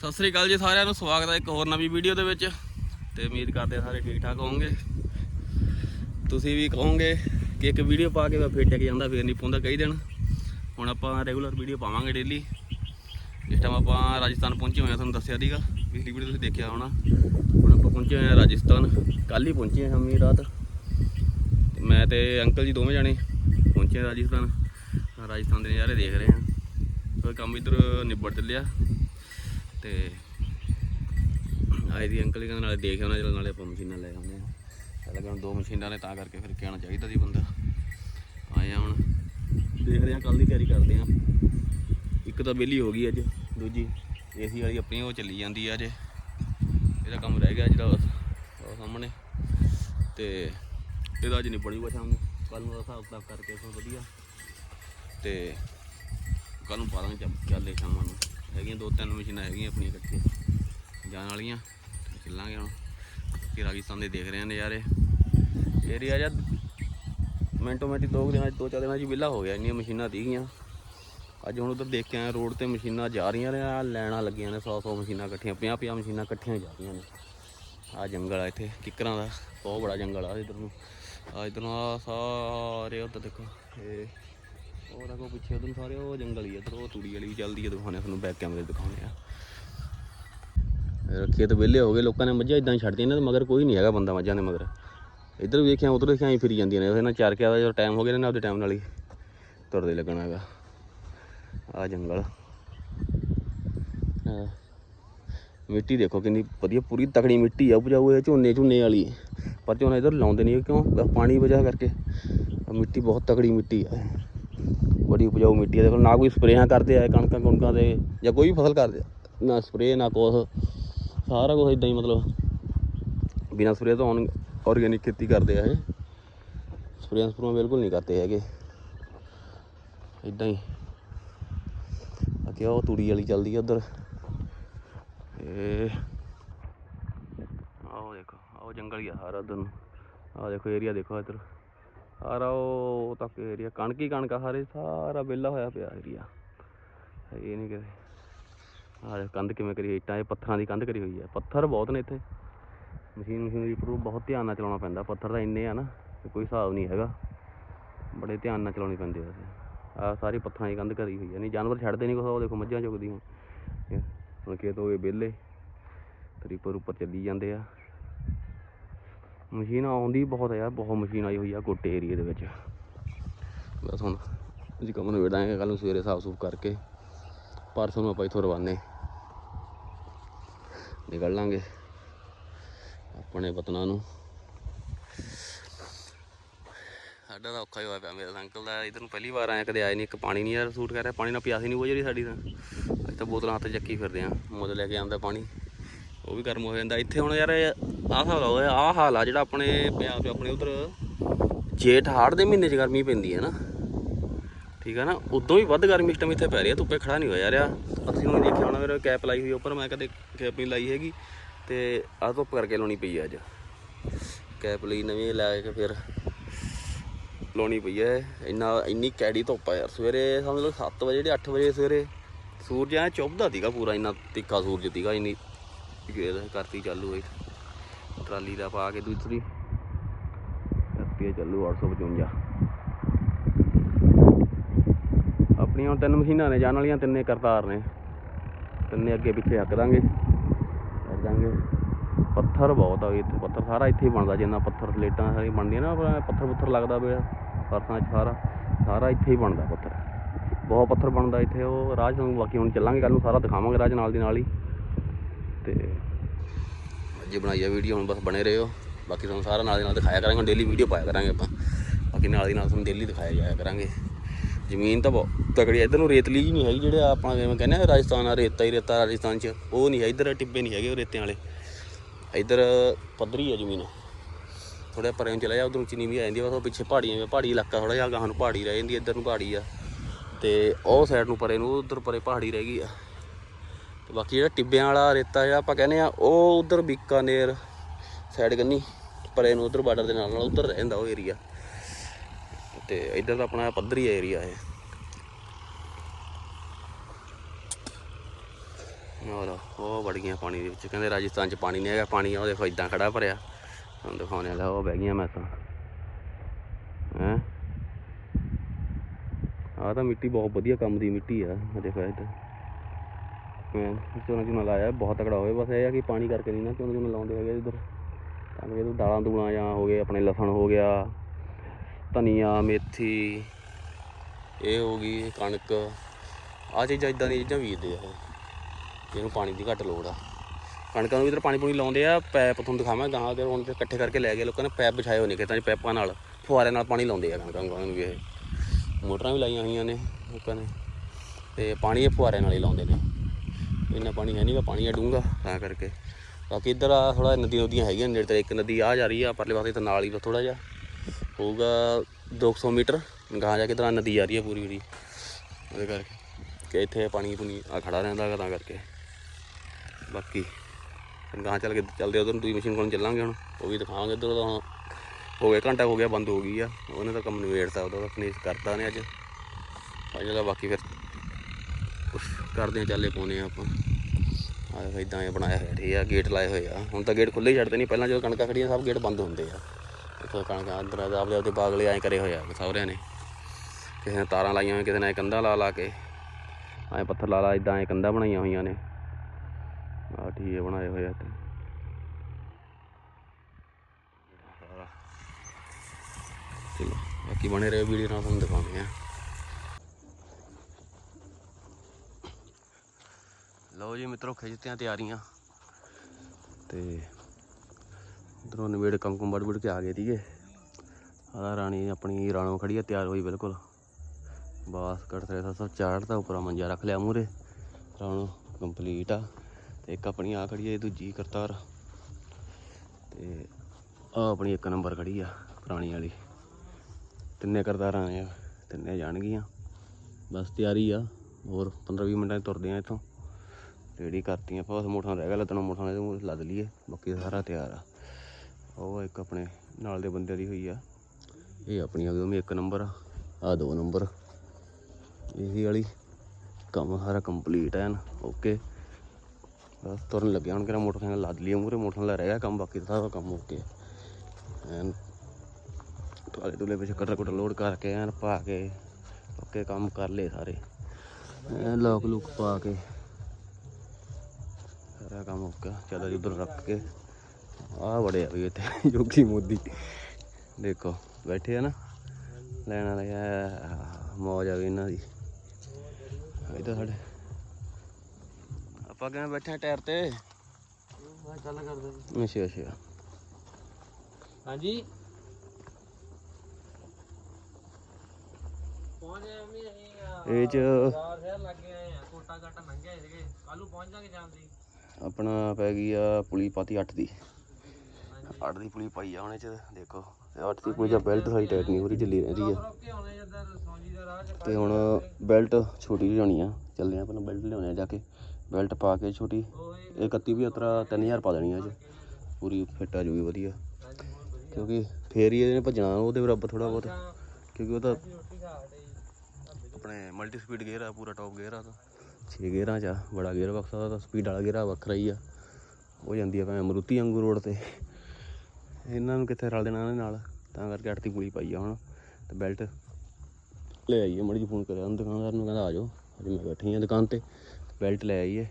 ਸਤਿ ਸ੍ਰੀ ਅਕਾਲ ਜੀ ਸਾਰਿਆਂ ਨੂੰ, ਸਵਾਗਤ ਹੈ ਇੱਕ ਹੋਰ ਨਵੀਂ ਵੀਡੀਓ ਦੇ ਵਿੱਚ। ਤੇ ਉਮੀਦ ਕਰਦੇ ਹਾਂ ਸਾਰੇ ਠੀਕ ਠਾਕ ਹੋਵੋਗੇ। ਤੁਸੀਂ ਵੀ ਕਹੋਗੇ ਕਿ ਇੱਕ ਵੀਡੀਓ ਪਾ ਕੇ ਮੈਂ ਫੇਰ ਟਿਕ ਜਾਂਦਾ, ਫੇਰ ਨਹੀਂ ਪਾਉਂਦਾ ਕਈ ਦਿਨ। ਹੁਣ ਆਪਾਂ ਰੈਗੂਲਰ ਵੀਡੀਓ ਪਾਵਾਂਗੇ ਡੇਲੀ ਇਸ ਟਾਈਮ ਆਪਾਂ ਰਾਜਸਥਾਨ ਪਹੁੰਚੇ ਹੋਏ ਹਾਂ, ਤੁਹਾਨੂੰ ਦੱਸਿਆ ਸੀਗਾ। ਪਿਛਲੀ ਵੀਡੀਓ ਤੁਸੀਂ ਦੇਖਿਆ ਹੋਣਾ। ਹੁਣ ਆਪਾਂ ਪਹੁੰਚੇ ਹੋਏ ਹਾਂ ਰਾਜਸਥਾਨ। ਕੱਲ ਹੀ ਪਹੁੰਚੇ ਹਾਂ ਸ਼ਾਮੀ ਰਾਤ। ਤੇ ਮੈਂ ਤੇ ਅੰਕਲ ਜੀ ਦੋਵੇਂ ਜਾਣੇ ਪਹੁੰਚੇ ਰਾਜਸਥਾਨ। ਰਾਜਸਥਾਨ ਦੇ ਨਜ਼ਾਰੇ ਦੇਖ ਰਹੇ ਹਾਂ। ਕੰਮ ਇਧਰ ਨਿਬੜ ਚੱਲਿਆ ਤੇ ਆਏ ਦੀ ਅੰਕਲ ਜੀ ਕਹਿੰਦੇ ਨਾਲੇ ਦੇਖ ਆਉਣਾ, ਚਲ ਨਾਲੇ ਆਪਾਂ ਮਸ਼ੀਨਾਂ ਲੈ ਆਉਂਦੇ ਆ ਪਹਿਲਾਂ ਕਹਿੰਦਾ ਦੋ ਮਸ਼ੀਨਾਂ ਨੇ, ਤਾਂ ਕਰਕੇ ਫਿਰ ਕਹਿਣਾ ਚਾਹੀਦਾ ਸੀ ਬੰਦਾ। ਆਏ ਆ ਹੁਣ। ਦੇਖਦੇ ਆ ਕੱਲ ਦੀ ਤਿਆਰੀ ਕਰਦੇ ਆ ਇੱਕ ਤਾਂ ਵਿਹਲੀ ਹੋ ਗਈ ਅੱਜ, ਦੂਜੀ ਏਸੀ ਵਾਲੀ ਆਪਣੀ, ਉਹ ਚੱਲੀ ਜਾਂਦੀ ਆ ਅਜੇ। ਇਹਦਾ ਕੰਮ ਰਹਿ ਗਿਆ ਜਿਹੜਾ ਬਸ, ਉਹ ਸਾਹਮਣੇ। ਤੇ ਇਹਦਾ ਅੱਜ ਨਿਬੜ ਜੂਗਾ ਸ਼ਾਮ ਨੂੰ। ਕੱਲ ਨੂੰ ਦਾ ਹਿਸਾਬ ਕਿਤਾਬ ਕਰਕੇ ਫਿਰ ਵਧੀਆ। ਤੇ ਕੱਲ ਨੂੰ ਪਾ ਦਾਂਗੇ ਚੱਲ- ਚੱਲੇ ਸ਼ਾਮਾਂ ਨੂੰ। ਹੈਗੀਆਂ, ਦੋ ਤਿੰਨ ਮਸ਼ੀਨਾਂ ਹੈਗੀਆਂ ਆਪਣੀਆਂ ਇਕੱਠੀਆਂ। ਜਾਣ ਵਾਲੀਆਂ, ਚੱਲਾਂਗੇ ਹੁਣ। ਕਿ ਰਾਜਸਥਾਨ ਦੇ ਦੇਖ ਰਹੇ ਹਾਂ ਨਜ਼ਾਰੇ। ਏਰੀਆ ਜਦ ਮਿੰਟੋ ਮਿੰਟੀ ਦੋ ਕੁ ਦਿਨਾਂ 'ਚ, ਦੋ ਚਾਰ ਦਿਨਾਂ 'ਚ ਹੀ ਵਿਹਲਾ ਹੋ ਗਿਆ, ਇੰਨੀਆਂ ਮਸ਼ੀਨਾਂ ਸੀਗੀਆਂ। ਅੱਜ ਹੁਣ ਉਧਰ ਦੇਖ ਕੇ ਆਏ ਰੋਡ ਤੇ ਮਸ਼ੀਨਾਂ ਜਾ ਰਹੀਆਂ ਨੇ, ਆ ਲੈਣਾ ਲੱਗੀਆਂ ਨੇ 100 100 ਮਸ਼ੀਨਾਂ ਇਕੱਠੀਆਂ 50 50 ਮਸ਼ੀਨਾਂ ਇਕੱਠੀਆਂ ਜਾ ਰਹੀਆਂ ਨੇ। ਆ ਜੰਗਲ ਆ ਇੱਥੇ, ਕਿੱਕਰਾਂ ਦਾ, ਬਹੁਤ ਬੜਾ ਜੰਗਲ ਆ ਇਧਰ ਨੂੰ। ਆ ਇਧਰ ਨੂੰ ਆ ਸਾਰੇ ਉੱਧਰ ਦੇਖੋ, ਇਹ ਉਹ ਦੇਖੋ ਪਿੱਛੇ ਉਧਰ ਸਾਰੇ, ਉਹ ਜੰਗਲ ਹੀ ਆ ਇੱਧਰ, ਉਹ ਤੂੜੀ ਵਾਲੀ ਵੀ ਚੱਲਦੀ ਹੈ ਦਿਖਾਉਣੇ ਤੁਹਾਨੂੰ ਬੈਕ ਕੈਮਰੇ ਦਿਖਾਉਣੇ ਆ। ਇਹ ਖੇਤ ਵਿਹਲੇ ਹੋ ਗਏ, ਲੋਕਾਂ ਨੇ ਮੱਝਾਂ ਇਦਾਂ ਹੀ ਛੱਡਦੀਆਂ ਨੇ, ਮਗਰ ਕੋਈ ਨਹੀਂ ਹੈਗਾ ਬੰਦਾ ਮੱਝਾਂ ਦੇ ਮਗਰ। ਇੱਧਰ ਵੇਖਿਆ, ਉਧਰ ਵੇਖਿਆ ਹੀ ਫਿਰੀ ਜਾਂਦੀਆਂ ਨੇ ਉਹਦੇ ਨਾਲ ਚਾਰ ਕੇ ਆਦਾ ਜਦੋਂ ਟਾਈਮ ਹੋ ਗਿਆ ਨਾ ਉਹਦੇ ਟਾਈਮ ਨਾਲ ਹੀ ਤੁਰਦੇ ਲੱਗਣਾ ਹੈਗਾ। ਆ ਜੰਗਲ। ਮਿੱਟੀ ਦੇਖੋ ਕਿੰਨੀ ਵਧੀਆ, ਪੂਰੀ ਤਕੜੀ ਮਿੱਟੀ ਆ, ਉਪਜਾਊ ਇਹ ਝੋਨੇ ਝੁੰਨੇ ਵਾਲੀ। ਪਰ ਝੋਨਾ ਇਧਰ ਲਾਉਂਦੇ ਨਹੀਂ, ਕਿਉਂ? ਪਾਣੀ ਵਜ੍ਹਾ ਕਰਕੇ। ਮਿੱਟੀ ਬਹੁਤ ਤਕੜੀ ਮਿੱਟੀ ਆ। ਬੜੀ ਉਪਜਾਊ ਮਿੱਟੀ ਦੇਖੋ ਨਾ ਕੋਈ ਸਪਰੇਆਂ ਕਰਦੇ ਆ ਕਣਕਾਂ ਕੁਣਕਾਂ ਦੇ ਜਾਂ ਕੋਈ ਵੀ ਫਸਲ ਕਰਦੇ ਆ। ਨਾ ਸਪਰੇ ਨਾ ਕੁਛ। ਸਾਰਾ ਕੁਝ ਇਦਾਂ ਹੀ ਮਤਲਬ ਬਿਨਾਂ ਸਪਰੇ ਤੋਂ ਆਰਗੇਨਿਕ ਖੇਤੀ ਕਰਦੇ ਆ ਇਹ। ਸਪਰੇਆਂ ਸਪਰੂਆਂ ਬਿਲਕੁਲ ਨਹੀਂ ਕਰਦੇ ਹੈਗੇ। ਇਦਾਂ ਹੀ। ਅੱਗੇ ਉਹ ਤੂੜੀ ਵਾਲੀ ਚੱਲਦੀ ਆ ਉਧਰ। ਇਹ ਆਹ ਦੇਖੋ ਆਹ ਜੰਗਲ ਹੀ ਆ ਸਾਰਾ ਉਧਰ ਨੂੰ। ਆਹ ਦੇਖੋ ਏਰੀਆ ਦੇਖੋ ਇੱਧਰ। ਸਾਰਾ ਉਹ ਤੱਕ ਏਰੀਆ ਕਣਕ ਹੀ ਕਣਕ ਆ ਸਾਰੇ ਸਾਰਾ ਵਿਹਲਾ ਹੋਇਆ ਪਿਆ ਏਰੀਆ ਇਹ ਨਹੀਂ ਕਿਤੇ। ਆਹ ਕੰਧ ਕਿਵੇਂ ਕਰੀ ਹੋਈ, ਇੱਟਾਂ ਇਹ ਪੱਥਰਾਂ ਦੀ ਕੰਧ ਕਰੀ ਹੋਈ ਹੈ ਪੱਥਰ ਬਹੁਤ ਨੇ ਇੱਥੇ। ਮਸ਼ੀਨ ਮਸ਼ੀਨਰੀ ਪਰ ਬਹੁਤ ਧਿਆਨ ਨਾਲ ਚਲਾਉਣਾ ਪੈਂਦਾ। ਪੱਥਰ ਤਾਂ ਇੰਨੇ ਆ ਨਾ ਕੋਈ ਹਿਸਾਬ ਨਹੀਂ ਹੈਗਾ। ਬੜੇ ਧਿਆਨ ਨਾਲ ਚਲਾਉਣੀ ਪੈਂਦੀ ਵੈਸੇ। ਆਹ ਸਾਰੀ ਪੱਥਰਾਂ ਦੀ ਕੰਧ ਕਰੀ ਹੋਈ ਹੈ ਨਹੀਂ ਜਾਨਵਰ ਛੱਡਦੇ ਨਹੀਂ ਕੁਛ ਉਹ ਦੇਖੋ ਮੱਝਾਂ ਚੁਗਦੀਆਂ। ਇਹ ਹੁਣ ਖੇਤ ਹੋ ਵਿਹਲੇ। ਤਰੀਪਰ ਉੱਪਰ ਚੱਲੀ ਜਾਂਦੇ ਆ। ਮਸ਼ੀਨ ਆਉਂਦੀ ਬਹੁਤ ਆ ਯਾਰ, ਬਹੁਤ ਮਸ਼ੀਨ ਆਈ ਹੋਈ ਆ ਕੋਟੇ ਏਰੀਏ ਦੇ ਵਿੱਚ। ਬਸ ਹੁਣ ਅਸੀਂ ਕੰਮ ਨੂੰ ਵੇੜਾਂਗੇ ਕੱਲ ਨੂੰ ਸਵੇਰੇ ਸਾਫ਼ ਸੂਫ ਕਰਕੇ, ਪਰਸੋਂ ਨੂੰ ਆਪਾਂ ਇੱਥੋਂ ਰਵਾਨੇ। ਨਿਕਲ ਲਾਂਗੇ ਆਪਣੇ ਵਤਨਾਂ ਨੂੰ। ਸਾਡਾ ਤਾਂ ਔਖਾ ਹੀ ਹੋਇਆ ਪਿਆ, ਮੇਰੇ ਤਾਂ ਅੰਕਲ ਦਾ ਇਧਰ ਨੂੰ ਪਹਿਲੀ ਵਾਰ ਆਇਆ, ਕਦੇ ਆਏ ਨਹੀਂ, ਇੱਕ ਪਾਣੀ ਨਹੀਂ ਯਾਰ ਸੂਟ ਕਰ ਰਿਹਾ, ਪਾਣੀ ਨਾਲ ਪਿਆਸ ਹੀ ਨਹੀਂ ਉਹ ਜਿਹੜੀ ਸਾਡੀ ਤਾਂ। ਅਸੀਂ ਤਾਂ ਬੋਤਲਾਂ ਹੱਥ ਚੱਕੀ ਫਿਰਦੇ ਆ ਮੁੱਲ ਲੈ ਕੇ ਆਉਂਦਾ ਪਾਣੀ। ਉਹ ਵੀ ਗਰਮ ਹੋ ਜਾਂਦਾ। ਇੱਥੇ ਹੁਣ ਯਾਰ ਆਹ ਹਾਲ ਹੋਇਆ ਆਹ ਹਾਲ ਆ ਜਿਹੜਾ ਆਪਣੇ ਪੰਜਾਬ 'ਚ ਆਪਣੇ ਉਧਰ ਜੇਠ ਹਾੜ ਦੇ ਮਹੀਨੇ 'ਚ ਗਰਮੀ ਪੈਂਦੀ ਹੈ ਨਾ। ਠੀਕ ਹੈ ਨਾ, ਉਦੋਂ ਵੀ ਵੱਧ ਗਰਮੀ ਇਸ ਟਾਈਮ ਇੱਥੇ ਪੈ ਰਹੀ ਹੈ ਧੁੱਪੇ ਖੜਾ ਨਹੀਂ ਹੋਇਆ ਰਿਹਾ ਅਸੀਂ ਨੂੰ ਦੇਖਿਆ ਹੋਣਾ ਮੇਰੇ ਕੈਪ ਲਾਈ ਹੋਈ ਉੱਪਰ ਮੈਂ ਕਦੇ ਕੈਪ ਨਹੀਂ ਲਾਈ ਹੈਗੀ। ਤੇ ਆਹ ਧੁੱਪ ਕਰਕੇ ਲਾਉਣੀ ਪਈ ਆ ਅੱਜ। ਕੈਪ ਲਈ ਨਵੀਂ ਲੈ ਕੇ ਫਿਰ ਲਾਉਣੀ ਪਈ ਐ ਇੰਨਾ, ਇੰਨੀ ਕੈੜੀ ਧੁੱਪ ਆ ਯਾਰ, ਸਵੇਰੇ ਸਮਝ ਲਓ 7 ਵਜੇ ਜਿਹੜੇ 8 ਵਜੇ ਸਵੇਰੇ ਸੂਰਜ ਐ ਚੁੱਭਦਾ ਸੀਗਾ ਪੂਰਾ, ਇੰਨਾ ਤਿੱਖਾ ਸੂਰਜ ਸੀਗਾ, ਇੰਨੀ ਗੇਰ ਕਰਤੀ ਚਾਲੂ ਹੋਈ। ਟਰਾਲੀ ਦਾ ਪਾ ਕੇ ਦੂਸਰੀ। ਕਰਤੀ ਹੈ ਚਾਲੂ 855 ਆਪਣੀਆਂ ਤਿੰਨ ਮਸ਼ੀਨਾਂ ਨੇ, ਜਾਣ ਵਾਲੀਆਂ ਤਿੰਨੇ ਕਰਤਾਰ ਨੇ। ਤਿੰਨੇ ਅੱਗੇ ਪਿੱਛੇ ਹੱਕ ਦਾਂਗੇ। ਕਰ ਦਾਂਗੇ। ਪੱਥਰ ਬਹੁਤ ਆ ਇੱਥੇ, ਪੱਥਰ ਸਾਰਾ ਇੱਥੇ ਹੀ ਬਣਦਾ, ਜਿੰਨਾ ਪੱਥਰ ਸਲੇਟਾਂ ਸਾਰੀ ਬਣਦੀਆਂ ਨਾ, ਆਪਣਾ ਪੱਥਰ ਪੁੱਥਰ ਲੱਗਦਾ ਪਿਆ, ਪਰਸਾਂ 'ਚ ਸਾਰਾ। ਸਾਰਾ ਇੱਥੇ ਹੀ ਬਣਦਾ ਪੱਥਰ। ਬਹੁਤ ਪੱਥਰ ਬਣਦਾ ਇੱਥੇ, ਉਹ ਰਾਜ ਨੂੰ ਬਾਕੀ ਹੁਣ ਚੱਲਾਂਗੇ ਕੱਲ ਨੂੰ ਸਾਰਾ ਦਿਖਾਵਾਂਗੇ ਰਾਜ ਨਾਲ ਦੀ ਨਾਲ ਹੀ। ਤੇ ਅੱਜ ਬਣਾਈ ਆ ਵੀਡੀਓ ਹੁਣ ਬਸ ਬਣੇ ਰਹੋ। ਬਾਕੀ ਤੁਹਾਨੂੰ ਸਾਰਾ ਨਾਲ ਦੀ ਨਾਲ ਦਿਖਾਇਆ ਕਰਾਂਗੇ ਡੇਲੀ ਵੀਡੀਓ ਪਾਇਆ ਕਰਾਂਗੇ ਆਪਾਂ। ਬਾਕੀ ਨਾਲ ਦੀ ਨਾਲ ਤੁਹਾਨੂੰ ਡੇਲੀ ਦਿਖਾਇਆ ਜਾਇਆ ਕਰਾਂਗੇ। ਜ਼ਮੀਨ ਤਾਂ ਬਹੁਤ ਤਕੜੀ ਆ ਇੱਧਰ ਨੂੰ ਰੇਤਲੀ ਹੀ ਨਹੀਂ ਹੈਗੀ ਜਿਹੜੇ ਆਪਾਂ ਜਿਵੇਂ ਕਹਿੰਦੇ ਆ ਰਾਜਸਥਾਨ ਆ ਰੇਤਾ ਹੀ ਰੇਤਾ ਰਾਜਸਥਾਨ 'ਚ ਉਹ ਨਹੀਂ ਹੈ ਇੱਧਰ ਟਿੱਬੇ ਨਹੀਂ ਹੈਗੇ ਉਹ ਰੇਤਿਆਂ ਵਾਲੇ। ਇੱਧਰ ਪੱਧਰੀ ਆ ਜ਼ਮੀਨ। ਥੋੜਾ ਪਰੇ ਨੂੰ ਚਲਾ ਜਾ ਉਧਰੋਂ ਚੀਨੀ ਵੀ ਆ ਜਾਂਦੀ ਬਸ ਉਹ ਪਿੱਛੇ ਪਹਾੜੀਆਂ ਜਿਵੇਂ ਪਹਾੜੀ ਇਲਾਕਾ ਥੋੜਾ ਜਿਹਾ ਗਾਹਾਂ ਨੂੰ ਪਹਾੜੀ ਰਹਿ ਜਾਂਦੀ ਆ, ਇੱਧਰ ਨੂੰ ਪਹਾੜੀ ਆ। ਤੇ ਉਹ ਸਾਈਡ ਨੂੰ ਪਰੇ ਨੂੰ ਉਧਰ ਪਰੇ ਪਹਾੜੀ ਰਹਿ ਗਈ ਆ। ਤੇ ਬਾਕੀ ਜਿਹੜਾ ਟਿੱਬਿਆਂ ਵਾਲਾ ਰੇਤਾ ਆ ਆਪਾਂ ਕਹਿੰਦੇ ਆ, ਉਹ ਉਧਰ ਬੀਕਾਨੇਰ ਸਾਈਡ ਕੰਨੀ, ਪਰੇ ਨੂੰ ਉਧਰ ਬਾਰਡਰ ਦੇ ਨਾਲ ਨਾਲ ਉਧਰ ਰਹਿੰਦਾ ਉਹ ਏਰੀਆ ਤੇ ਇੱਧਰ ਤਾਂ ਆਪਣਾ ਪੱਧਰੀ ਏਰੀਆ ਹੈ ਹੋਰ, ਉਹ ਵੜ ਗਈਆਂ ਪਾਣੀ ਦੇ ਵਿੱਚ। ਕਹਿੰਦੇ ਰਾਜਸਥਾਨ 'ਚ ਪਾਣੀ ਨਹੀਂ ਹੈਗਾ, ਪਾਣੀ ਆ, ਉਹਦੇ ਦੇਖੋ ਇਦਾਂ ਖੜਾ ਭਰਿਆ। ਤੁਹਾਨੂੰ ਦਿਖਾਉਣੇ ਵਾਲਾ ਉਹ ਬਹਿ ਗਈਆਂ ਮੈਸਾਂ ਹੈਂ? ਆਹ ਤਾਂ ਮਿੱਟੀ ਬਹੁਤ ਵਧੀਆ ਕੰਮ ਦੀ ਮਿੱਟੀ ਆ ਆ ਦੇਖੋ ਇੱਧਰ ਮੈਂ ਝੋਨਾ ਝੋਨਾ ਲਾਇਆ, ਬਹੁਤ ਤਕੜਾ ਹੋਵੇ ਬਸ ਇਹ ਆ ਕਿ ਪਾਣੀ ਕਰਕੇ ਨਹੀਂ ਨਾ ਝੋਨਾ ਝੋਨਾ ਲਾਉਂਦੇ ਹੈਗੇ ਇੱਧਰ। ਤਾਂ ਕਿ ਇਹਨੂੰ ਦਾਲਾਂ ਦੂਲਾਂ ਜਾਂ ਹੋ ਗਏ, ਆਪਣੇ ਲਸਣ ਹੋ ਗਿਆ, ਧਨੀਆ, ਮੇਥੀ, ਇਹ ਹੋ ਗਈ, ਕਣਕ। ਆ ਚੀਜ਼ਾਂ ਇਦਾਂ ਦੀਆਂ ਚੀਜ਼ਾਂ ਬੀਜਦੇ ਆ। ਇਹ ਜਿਹਨੂੰ ਪਾਣੀ ਦੀ ਘੱਟ ਲੋੜ ਆ। ਕਣਕਾਂ ਨੂੰ ਵੀ ਇੱਧਰ ਪਾਣੀ ਪੂਣੀ ਲਾਉਂਦੇ ਆ, ਪੈਪ ਤੁਹਾਨੂੰ ਦਿਖਾਵਾਂ ਗਾਂ ਦੇ ਹੁਣ ਤੇ ਇਕੱਠੇ ਕਰਕੇ ਲੈ ਗਏ ਲੋਕਾਂ ਨੇ, ਪੈਪ ਵਿਛਾਏ ਹੋਏ ਨੇ ਖੇਤਾਂ 'ਚ ਪੈਪਾਂ ਨਾਲ ਫੁਆਰੇ ਨਾਲ ਪਾਣੀ ਲਾਉਂਦੇ ਆ ਕਣਕਾਂ ਨੂੰ ਵੀ ਇਹ। ਮੋਟਰਾਂ ਵੀ ਲਾਈਆਂ ਹੋਈਆਂ ਨੇ ਲੋਕਾਂ ਨੇ। ਤੇ ਪਾਣੀ ਇਹ ਫੁਹਾਰੇ ਨਾਲ ਹੀ ਲਾਉਂਦੇ ਨੇ। ਇੰਨਾ ਪਾਣੀ ਹੈ ਨਹੀਂਗਾ ਪਾਣੀ ਆ ਡੂੰਗਾ ਤਾਂ ਕਰਕੇ। ਬਾਕੀ ਇੱਧਰ ਆ ਥੋੜਾ ਨਦੀ ਨਦੀਆਂ ਹੈਗੀਆਂ ਨੇੜੇ ਤੇ ਇੱਕ ਨਦੀ ਆ ਜਾ ਰਹੀ ਆ, ਪਰਲੇ ਪਾਸੇ ਤਾਂ ਨਾਲ ਹੀ ਥੋੜਾ ਜਿਹਾ। ਹੋਊਗਾ 200 ਮੀਟਰ ਗਾਂ ਜਾ ਕੇ ਤਾਂ ਨਦੀ ਆ ਰਹੀ ਆ ਪੂਰੀ ਪੂਰੀ ਉਹਦੇ ਕਰਕੇ ਕਿ ਇੱਥੇ ਪਾਣੀ ਪੂਣੀ ਆ ਖੜਾ ਰਹਿੰਦਾ ਗਾ ਤਾਂ ਕਰਕੇ। ਬਾਕੀ ਹੁਣ ਗਾਂ ਚੱਲ ਕੇ ਚੱਲਦੇ ਉਧਰ ਨੂੰ ਦੂਜੀ ਮਸ਼ੀਨ ਕੋਲ ਚੱਲਾਂਗੇ ਹੁਣ। ਉਹ ਵੀ ਦਿਖਾਵਾਂਗੇ ਉਧਰ ਤਾਂ ਹੁਣ ਹੋ ਗਿਆ, ਘੰਟਾ ਹੋ ਗਿਆ, ਬੰਦ ਹੋ ਗਈ ਆ। ਉਹਨੇ ਤਾਂ ਕੰਮ ਨਿਬੇੜਤਾ, ਉਹਦਾ ਫਿਨਿਸ਼ ਕਰਤਾ ਨੇ ਅੱਜ ਅੱਜ। ਬਾਕੀ ਫਿਰ ਕਰਦੇ ਆ ਚਾਲੇ ਪਾਉਨੇ ਆ ਆਪਾਂ। ਆ ਇਦਾਂ ਇਹ ਬਣਾਇਆ ਹੋਇਆ, ਠੀਕ ਆ ਗੇਟ ਲਾਏ ਹੋਏ ਆ। ਹੁਣ ਤਾਂ ਗੇਟ ਖੁੱਲੇ ਹੀ ਛੱਡਦੇ ਨਹੀਂ, ਪਹਿਲਾਂ ਜਦੋਂ ਕਣਕਾਂ ਖੜੀਆਂ ਸਭ ਗੇਟ ਬੰਦ ਹੁੰਦੇ ਆ। ਇੱਥੋਂ ਕਣਕਾਂ ਅੰਦਰ ਆਪਦੇ ਆਪਦੇ ਬਾਗਲੇ ਐਂ ਕਰੇ ਹੋਏ ਆ ਸਹੁਰਿਆਂ ਨੇ। ਕਿਸੇ ਨੇ ਤਾਰਾਂ ਲਾਈਆਂ ਹੋਈਆਂ, ਕਿਸੇ ਨੇ ਕੰਧਾਂ ਲਾ ਲਾ ਕੇ। ਐਂ ਪੱਥਰ ਲਾ ਲਾ ਇਦਾਂ ਐਂ ਕੰਧਾਂ ਬਣਾਈਆਂ ਹੋਈਆਂ ਨੇ। ਆ ਠੀਕ ਹੈ ਬਣਾਏ ਹੋਏ ਆ ਤੇ ਚਲੋ, ਬਾਕੀ ਬਣੇ ਰਹੇ, ਵੀਡੀਓ ਨਾਲ, ਤੁਹਾਨੂੰ ਦਿਖਾਉਂਦੇ ਆ ਲਓ ਜੀ ਮਿੱਤਰੋ ਖਿੱਚਦੇ ਤਿਆਰੀਆਂ। ਤੇ ਇਧਰੋਂ ਨਵੇੜ ਕੰਮ ਕੁੰਮ ਵੜ ਵੜ ਕੇ ਆ ਗਏ ਸੀਗੇ। ਆਹ ਰਾਣੀ ਆਪਣੀ ਰਾਣੋ ਖੜੀ ਆ, ਤਿਆਰ ਹੋਈ ਬਿਲਕੁਲ। ਬਾਸ ਕੱਟਦੇ ਸਾ ਸਭ ਚਾੜਦਾ ਉੱਪਰ ਮੰਜਾ ਰੱਖ ਲਿਆ ਮੂਰੇ ਰਾਣੋ ਕੰਪਲੀਟ ਆ। ਤੇ ਇੱਕ ਆਪਣੀ ਆ ਖੜੀ ਆ ਦੂਜੀ ਕਰਤਾਰ। ਤੇ ਆ ਆਪਣੀ ਇੱਕ ਨੰਬਰ ਖੜੀ ਆ, ਪੁਰਾਣੀ ਵਾਲੀ। ਤਿੰਨੇ ਕਰਤਾਰਾਂ ਆ, ਤਿੰਨੇ ਜਾਣਗੀਆਂ। ਬਸ ਤਿਆਰੀ ਆ, ਹੋਰ 15 20 ਮਿੰਟਾਂ 'ਚ ਤੁਰਦੇ ਆ ਇੱਥੋਂ। ਰੈਡੀ ਕਰਤੀਆਂ, ਬਸ ਮੋਟਰਾਂ ਰਹਿ ਗਿਆ, ਲੱਦਣਾ ਮੋਟਰਾਂ ਦੇ ਲੱਦ ਲਈਏ, ਬਾਕੀ ਸਾਰਾ ਤਿਆਰ ਆ। ਉਹ ਇੱਕ ਆਪਣੇ ਨਾਲ ਦੇ ਬੰਦੇ ਦੀ ਹੋਈ ਆ। ਇਹ ਆਪਣੀ ਆ ਗਈ ਇੱਕ ਨੰਬਰ ਆ ਆ ਦੋ ਨੰਬਰ। ਇਹੀ ਵਾਲੀ ਕੰਮ ਸਾਰਾ ਕੰਪਲੀਟ ਐਨ ਓਕੇ। ਬਸ ਤੁਰਨ ਲੱਗਿਆ ਹੁਣ, ਕਿਹੜਾ ਮੋਟਰਸਾਈਕਲ ਲੱਦ ਲਿਆ ਮੂਰੇ ਮੋਟਰਸਾਈਕਲ ਰਹਿ ਗਿਆ ਕੰਮ, ਬਾਕੀ ਸਾਰਾ ਕੰਮ ਓਕੇ। ਐਨ ਟਾਲੇ ਟੁਲੇ ਵਿੱਚ ਕਟਰ ਕੁਟਰ ਲੋਡ ਕਰਕੇ, ਐਨ ਪਾ ਕੇ, ਓਕੇ, ਕੰਮ ਕਰ ਲਏ ਸਾਰੇ। ਐਨ ਲੋਕ ਲੁਕ ਪਾ ਕੇ। ਸਾਰਾ ਕੰਮ ਓਕੇ ਚਲੋ ਜੀ ਉਧਰ ਰੱਖ ਕੇ ਆ ਬੜੇ ਆ ਵੀ ਇੱਥੇ ਯੋਗੀ ਮੋਦੀ। ਦੇਖੋ ਬੈਠੇ ਆ ਨਾ ਲੈਣ ਵਾਲੇ ਆ ਮੌਜ ਆ ਗਈ ਇਹਨਾਂ ਦੀ। ਇਹ ਤਾਂ ਸਾਡੇ ਆਪਾਂ ਕਿਵੇਂ ਬੈਠੇ ਟਾਇਰ ਤੇ? ਮੈਂ ਗੱਲ ਕਰਦਾ ਅੱਛਾ ਅੱਛਾ। ਹਾਂਜੀ। ਪਹੁੰਚੇ ਅਮੀ ਅਸੀਂ ਇਹ ਚ ਯਾਰ ਲੱਗ ਗਏ ਆ ਕੋਟਾ ਘਾਟਾ ਲੰਘਿਆ ਸੀਗੇ। ਕੱਲੂ ਪਹੁੰਚ ਜਾਗੇ ਜਾਂਦੀ ਆਪਣਾ ਪੈ ਗਈ ਆ ਪੁਲੀ ਪਾਤੀ 8 ਦੀ। 8 ਦੀ ਪੁਲੀ ਪਾਈ ਆ ਉਹਨੇ ਚ ਦੇਖੋ। 8 ਦੀ ਪੁਲੀ ਦਾ ਬੈਲਟ ਸਾਰੀ ਟਾਈਟ ਨਹੀਂ ਹੋ ਰਹੀ ਢਿੱਲੀ ਆ। ਰਾਹ ਚ ਤੇ ਹੁਣ ਬੈਲਟ ਛੋਟੀ ਹੋਣੀ ਆ। ਚੱਲਦੇ ਆ ਪਹਿਲਾਂ ਬੈਲਟ ਲਿਆਉਣੇ ਆ ਜਾ ਕੇ। ਬੈਲਟ ਪਾ ਕੇ ਛੋਟੀ ਇਹ 31 ਵੀ ਉਤਰਾ 3000 ਪਾ ਦੇਣੀ ਆ ਅੱਜ ਪੂਰੀ ਫਿੱਟ ਆ ਜੂਗੀ ਵਧੀਆ। ਕਿਉਂਕਿ ਫੇਰ ਹੀ ਇਹਨੇ ਭੱਜਣਾ ਉਹਦੇ ਬਰਾਬਰ ਥੋੜਾ ਬਹੁਤ। ਕਿਉਂਕਿ ਉਹ ਤਾਂ ਰੋਟੀ ਖਾ ਹਟੇ ਆਪਣੇ ਮਲਟੀ ਸਪੀਡ ਗੇਅਰ ਆ ਪੂਰਾ ਟੌਪ ਗੇਅਰ ਆ ਤਾਂ। 6 ਗੇਅਰਾਂ ਚ ਆ, ਬੜਾ ਗੇਅਰ ਬਕਸਾ ਦਾ ਤਾਂ ਸਪੀਡ ਵਾਲਾ ਗੇਅਰ ਵੱਖਰਾ ਹੀ ਆ। ਹੋ ਜਾਂਦੀ ਆ ਭਾਵੇਂ ਮਰੂਤੀ ਵਾਂਗੂ ਰੋਡ ਤੇ। ਇਹਨਾਂ ਨੂੰ ਕਿੱਥੇ ਰਲ ਦੇਣਾ ਇਹਦੇ ਨਾਲ, ਤਾਂ ਕਰਕੇ ਅੱਠ ਦੀ ਪੁਲੀ ਪਾਈ ਆ ਹੁਣ, ਤੇ ਬੈਲਟ। ਲੈ ਆਈਏ, ਮੜੀ ਜੀ ਫੋਨ ਕਰਿਆ ਉਹਨੂੰ ਦੁਕਾਨਦਾਰ ਨੂੰ, ਕਹਿੰਦਾ ਆ ਜਾਓ, ਅੱਜ ਮੈਂ ਬੈਠੀ ਆ ਦੁਕਾਨ ਤੇ, ਬੈਲਟ ਲੈ ਆਈਏ।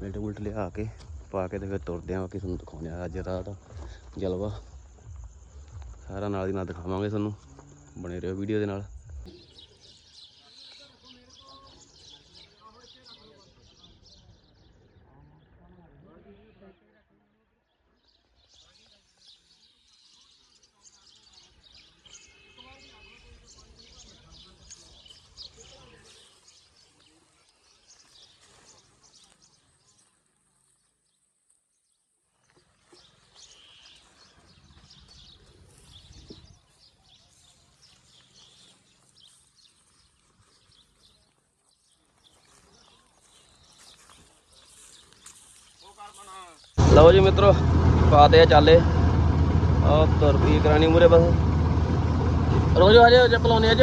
ਬੈਲਟ ਬੁਲਟ ਲਿਆ ਕੇ, ਪਾ ਕੇ ਤੇ ਫਿਰ ਤੁਰਦੇ ਆ, ਬਾਕੀ ਤੁਹਾਨੂੰ ਦਿਖਾਉਂਦੇ ਆ ਅੱਜ ਰਾਤ ਦਾ ਜਲਵਾ। ਸਾਰਾ ਨਾਲ ਦੀ ਨਾਲ ਦਿਖਾਵਾਂਗੇ ਤੁਹਾਨੂੰ, ਬਣੇ ਰਹੋ ਵੀਡੀਓ ਦੇ ਨਾਲ। ਲਓ ਜੀ ਮਿੱਤਰੋ, ਪਾਤੇ ਆ ਚਾਲੇ। ਆ ਤੁਰ ਕਰਾਣੀ ਮੂਰੇ ਬਸ। ਰੋਜ਼ ਆ ਜਾਓ ਚੱਪਲ ਅੱਜ।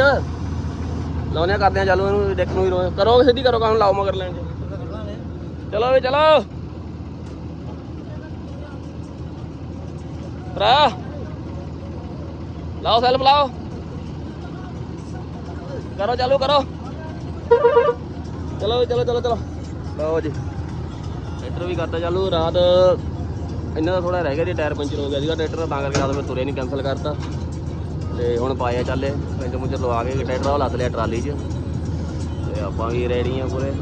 ਲਾਉਣੇ ਕਰਦੇ ਆ ਚਾਲੂ ਇਹਨੂੰ ਦੇਖ ਨੂੰ ਹੀ ਰੋਜ਼ ਕਰੋ, ਸਿੱਧੀ ਕਰੋ, ਕੰਮ ਲਾਓ ਮਗਰ ਲੈਣ ਚਲੋ ਵੀ, ਚਲੋ। ਭਰਾ। ਲਾਓ ਸੈਲਫ ਲਾਓ। ਕਰੋ, ਚਾਲੂ ਕਰੋ। ਚਲੋ ਚਲੋ ਚਲੋ ਚਲੋ। ਲਓ ਜੀ। ਟਰੈਕਟਰ ਵੀ ਕਰਤਾ। ਚਾਲੂ ਰਾਤ ਇਹਨਾਂ ਦਾ ਥੋੜਾ ਰਹਿ ਗਿਆ ਜੀ ਟਾਇਰ ਪੰਚਰ ਹੋ ਗਿਆ ਸੀਗਾ ਟਰੈਕਟਰ ਦਾ, ਤਾਂ ਕਰਕੇ ਰਾਤ ਫਿਰ ਤੁਰਿਆ ਨਹੀਂ ਕੈਨਸਲ ਕਰਤਾ। ਤੇ ਹੁਣ ਪਾਇਆ ਚੱਲੇ ਪਿੰਡ ਮੁੰਜਰ ਲਵਾ ਕੇ ਟਰੈਕਟਰ ਉਹ ਲੱਦ ਲਿਆ ਟਰਾਲੀ 'ਚ। ਤੇ ਆਪਾਂ ਵੀ ਰੈਡੀ ਆ ਪੂਰੇ।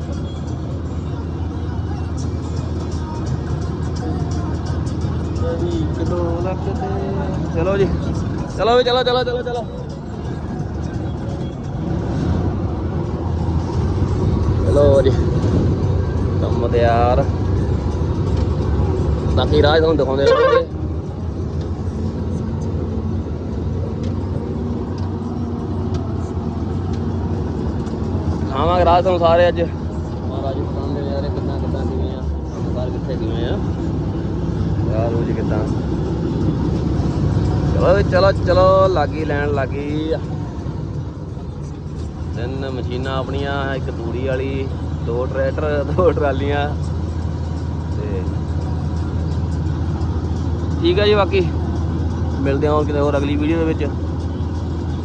ਚਲੋ ਜੀ, ਚਲੋ ਵੀ, ਚਲੋ ਚਲੋ ਚਲੋ ਚਲੋ। ਚਲੋ ਜੀ, ਕੰਮ ਤਿਆਰ। ਬਾਕੀ ਰਾਹ ਤੁਹਾਨੂੰ ਦਿਖਾਉਂਦੇ ਰਹਾਂਗੇ ਖਾਵਾਂਗੇ ਰਾਹ ਤੁਹਾਨੂੰ ਸਾਰੇ ਅੱਜ। ਮਹਾਰਾਜ ਪਸੰਦ ਦੇ ਯਾਰ ਕਿੱਦਾਂ ਕਿੱਦਾਂ ਕਿਵੇਂ ਆ? ਕਾਰ ਕਿੱਥੇ ਕਿਵੇਂ ਆ? ਯਾਰ ਉਹ ਜੀ ਕਿੱਦਾਂ? ਚਲੋ ਚਲੋ ਚਲੋ ਲਾਗੀ ਲੈਣ ਲੱਗੀ। ਤਿੰਨ ਮਸ਼ੀਨਾਂ ਆਪਣੀਆਂ ਇੱਕ ਤੂੜੀ ਵਾਲੀ ਦੋ ਟਰੈਕਟਰ ਦੋ ਟਰਾਲੀਆਂ। ਤੇ ਠੀਕ ਹੈ ਜੀ ਬਾਕੀ? ਮਿਲਦੇ ਹਾਂ ਕਿਤੇ ਹੋਰ ਅਗਲੀ ਵੀਡੀਓ ਦੇ ਵਿੱਚ।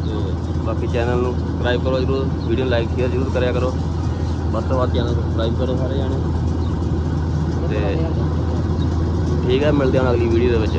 ਤੇ ਬਾਕੀ ਚੈਨਲ ਨੂੰ ਸਬਸਕ੍ਰਾਈਬ ਕਰੋ ਜਰੂਰ। ਵੀਡੀਓ ਲਾਈਕ ਸ਼ੇਅਰ ਜਰੂਰ ਕਰਿਆ ਕਰੋ। ਵੱਧ ਤੋਂ ਵੱਧ ਚੈਨਲ ਸਬਸਕ੍ਰਾਈਬ ਕਰੋ ਸਾਰੇ ਜਾਣੇ। ਤੇ ਠੀਕ ਹੈ ਮਿਲਦੇ ਹਾਂ ਅਗਲੀ ਵੀਡੀਓ ਦੇ ਵਿੱਚ।